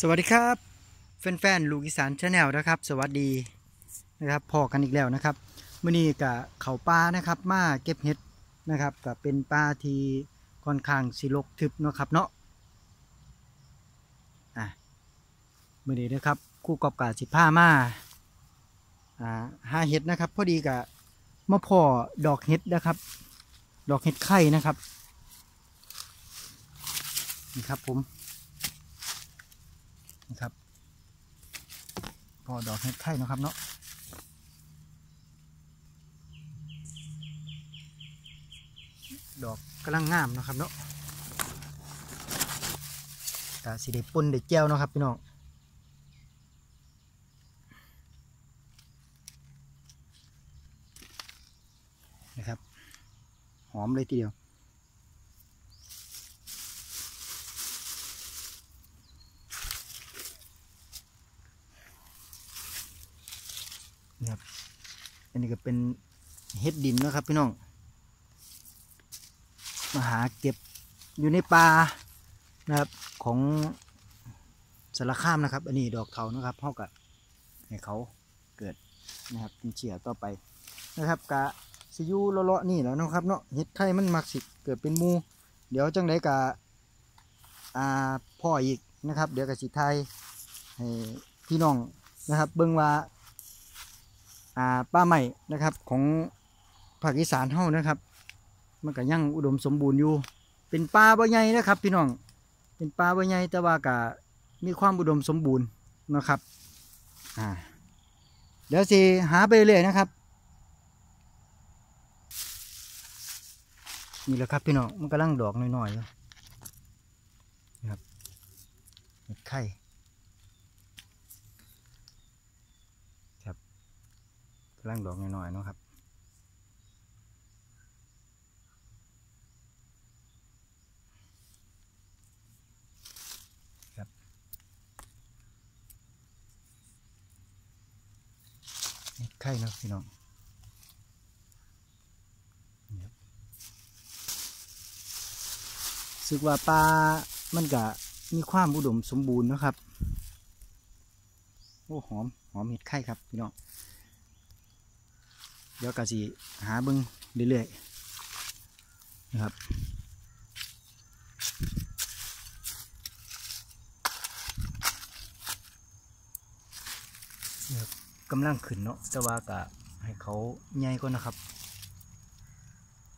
สวัสดีครับ แฟนๆลูกอีสานชาแนลนะครับ สวัสดีนะครับพอกันอีกแล้วนะครับมื่อนี้กับเขาปลานะครับ มาเก็บเห็ดนะครับกับเป็นปลาที่ค่อนข้างสิลกทึบเนาะครับเนาะอะมื่อนี้นะครับคู่กอบกาสิผ้ามาอ่าหาเห็ดนะครับ พอดีกับมะพร้าวดอกเห็ดนะครับ ดอกเห็ดไข่นะครับนี่ครับผม นะครับพอดอกเห็ดไข่นะครับเนาะดอกกำลังงามนะครับเนาะกะสีได้ปนได้แจ้วนะครับพี่น้องนะครับ หอมเลยทีเดียว นี่ครับ อันนี้ก็เป็นเห็ดดินนะครับพี่น้อง มาหาเก็บอยู่ในป่านะครับของสารคามนะครับ อันนี้ดอกเขานะครับเท่ากับให้เขาเกิดนะครับเป็นเฉียต่อไปนะครับกะสิยูเลาะๆนี่แล้วนะครับเนาะเห็ดไข่มันมักสิเกิดเป็นมู เดี๋ยวจังไดกะอ่าพ่ออีกนะครับ เดี๋ยวกะสิไทยให้พี่น้องนะครับ เบิ่งว่า อ่าป้าใหม่นะครับของภาคอีสานเฮานะครับ มันก็ยังอุดมสมบูรณ์อยู่ เป็นป่าบ่ใหญ่นะครับ พี่น้องเป็นป่าบ่ใหญ่แต่ว่าก็มีความอุดมสมบูรณ์นะครับอ่าเดี๋ยวสิหาไปเรื่อยนะครับนี่แหละครับพี่น้องมันกำลังดอกน้อยๆอยู่นะครับไข่ กำลังดอกน้อยๆเนาะครับครับเห็ดไข่เนาะพี่น้องสึกว่าปลา มันก็มีความอุดมสมบูรณ์นะครับ โอ้หอม หอมเห็ดไข่ครับ พี่น้อง ดี๋ยวกะสิหาเบิ้งเรื่อยๆนะครับกำลังขึ้นเนาะแต่ว่ากะให้เขาใหญ่ก่อนนะครับ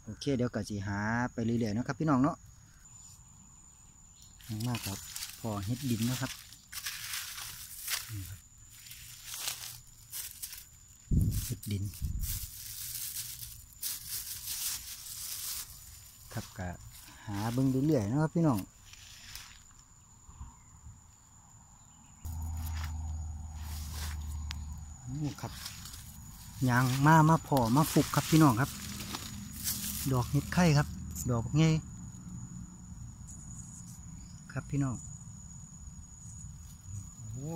โอเคเดี๋ยวกะสิหาไปเรื่อยๆนะครับ พี่น้องเนาะงมากครับ พอเฮ็ดดินนะครับนี่ครับเฮ็ดดิน ครับกะหาเบิ่งเรื่อยๆนะครับพี่น้องโอ้ครับยางมามาพอมาฟุกครับพี่น้องครับ ดอกเห็ดไข่ครับ ดอกไงครับพี่น้องโอ้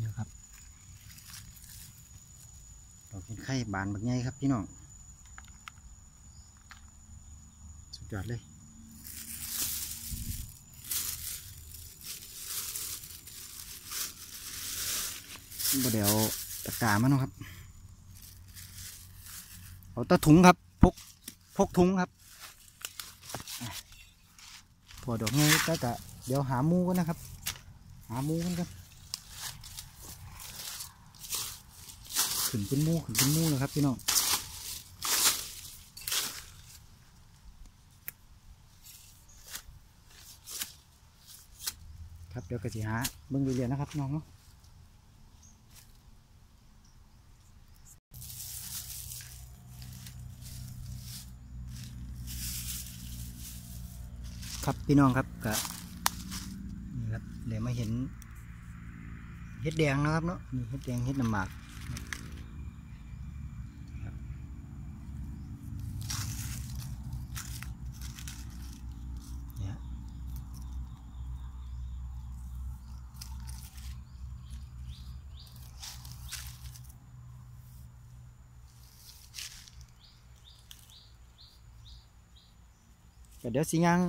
นี่ครับ ดอกเห็ดไข่บานแบบไงครับพี่น้อง สุดยอดเลยบเดี๋ยวตะกร้ามาเนาะครับ เอาตะถุงครับ พก พกถุงครับพอดอกไงก็จะเดี๋ยวหาหมูกันนะครับ หาหมูกันกัน ขึ้นเป็นมูขึ้นเป็นมูนะครับพี่น้องครับเดี๋ยวก็สิหาเบิ่งเรื่อยๆนะครับน้องเนาะครับพี่น้องครับกะนี่ครับเดี๋ยวมาเห็นเห็ดแดงนะครับเนาะนี่เห็ดแดงเห็ดน้ำหมาก ก็เดี๋ยวสิย่าง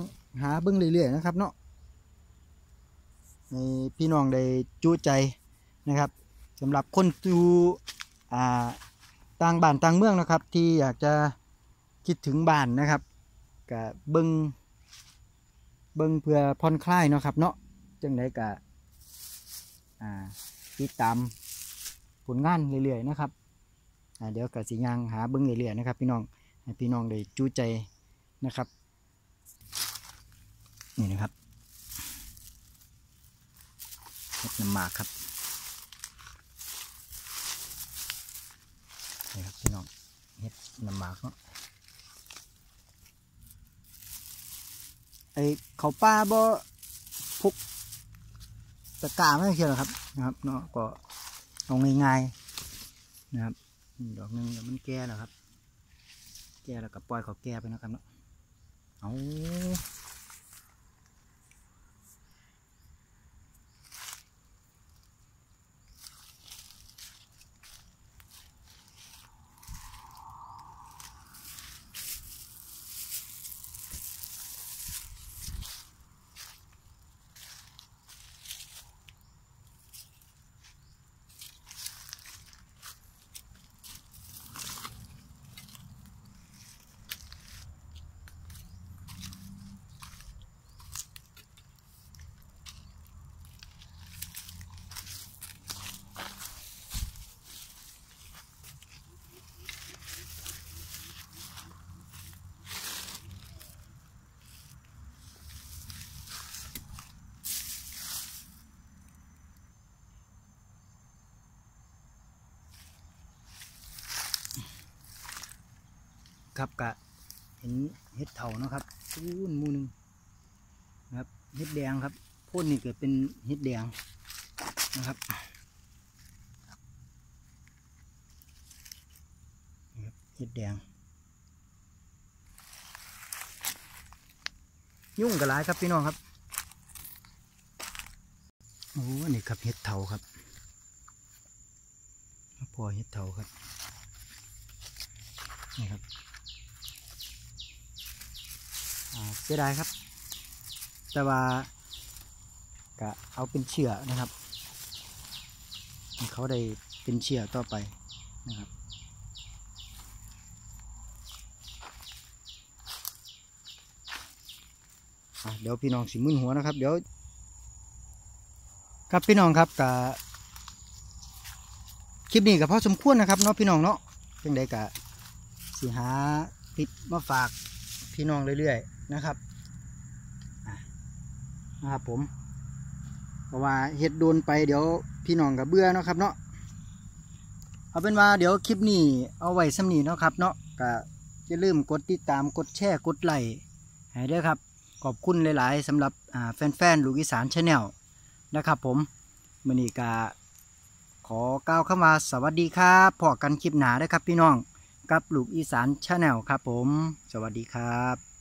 หาเบิ่งเรื่อยๆนะครับเนาะในพี่น้องได้จูใจนะครับสำหรับคนอยู่อ่าต่างบ้านต่างเมืองนะครับ ที่อยากจะคิดถึงบ้านนะครับก็เบิ่งเบิ่งเพื่อผ่อนคลายเนาะครับ เนาะจังไดก็อ่าติดตามผลงานเรื่อยๆนะครับเดี๋ยวก็สิย่างหาเบิ่งเรื่อยๆนะครับ พี่น้องให้พี่น้องได้จูใจนะครับ นี่นะครับเห็ดน้ำหมากครับนี่ครับพี่น้องเห็ดน้ำหมากเนาะไอเขาป้าบ่พุกตะกร้าไม่เชียวหรอกครับนะครับเนาะก็เอาง่ายๆนะครับดอกหนึงเดี๋ยวมันแก่แล้วครับ แก่แล้วก็ปล่อยเขาแก่ไปนะครับเนาะเอา ครับกะเห็นเห็ดเถานะครับอู้นมูหนึงนะครับเห็ดแดงครับพ่นนี่เกิดเป็นเห็ดแดงนะครับเห็ดแดง ยุ่งกับหลายครับพี่น้องครับโอ้นี่ครับเห็ดเถาครับพอเห็ดเถาครับนี่ครับ เสียดายครับ แต่ว่าก็เอาเป็นเชื่อนะครับ เขาได้เป็นเชื่อต่อไปนะครับเดี๋ยวพี่น้องสิมึนหัวนะครับ เดี๋ยว ครับพี่น้องครับกับคลิปนี้กับพ่อสมควรนะครับเนาะพี่น้องเนาะยังไดกะสิหาคลิปมาฝาก พี่น้องเรื่อยๆนะครับนะครับผมเพราะว่าเฮ็ดโดนไปเดี๋ยวพี่น้องกับเบื่อเนาะครับเนาะเอาเป็นว่าเดี๋ยวคลิปนี้เอาไว้สำนีเนาะครับเนาะก็อย่าลืมกดติดตามกดแชร์กดไลค์ให้ด้วยครับ ขอบคุณหลายๆสำหรับแฟนๆลูกอีสานชาแนลนะครับ ผมมือนีกาขอกล่าวคำว่าสวัสดีครับพอกันคลิปหนาด้วยครับพี่น้อง กับลูกอีสานชาแนลครับผม สวัสดีครับ